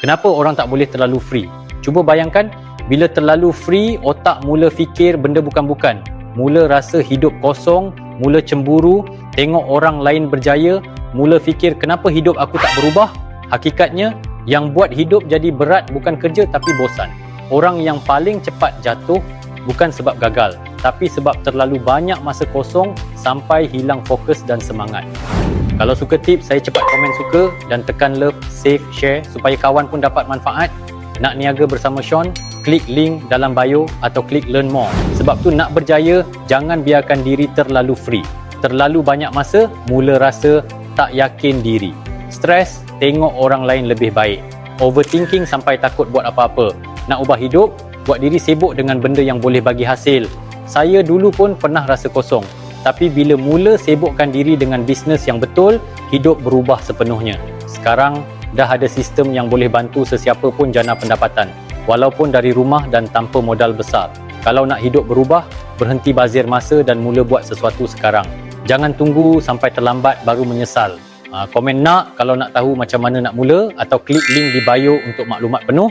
Kenapa orang tak boleh terlalu free? Cuba bayangkan bila terlalu free otak mula fikir benda bukan-bukan. Mula rasa hidup kosong, mula cemburu, tengok orang lain berjaya, mula fikir kenapa hidup aku tak berubah? Hakikatnya yang buat hidup jadi berat bukan kerja tapi bosan. Orang yang paling cepat jatuh bukan sebab gagal, tapi sebab terlalu banyak masa kosong sampai hilang fokus dan semangat. Kalau suka tips, saya cepat komen suka dan tekan love, save, share supaya kawan pun dapat manfaat. Nak niaga bersama Sean, klik link dalam bio atau klik learn more. Sebab tu nak berjaya, jangan biarkan diri terlalu free. Terlalu banyak masa, mula rasa tak yakin diri. Stres, tengok orang lain lebih baik. Overthinking sampai takut buat apa-apa. Nak ubah hidup, buat diri sibuk dengan benda yang boleh bagi hasil. Saya dulu pun pernah rasa kosong. Tapi bila mula sibukkan diri dengan bisnes yang betul, hidup berubah sepenuhnya. Sekarang dah ada sistem yang boleh bantu sesiapa pun jana pendapatan. Walaupun dari rumah dan tanpa modal besar. Kalau nak hidup berubah, berhenti bazir masa dan mula buat sesuatu sekarang. Jangan tunggu sampai terlambat baru menyesal. Ha, komen nak kalau nak tahu macam mana nak mula atau klik link di bio untuk maklumat penuh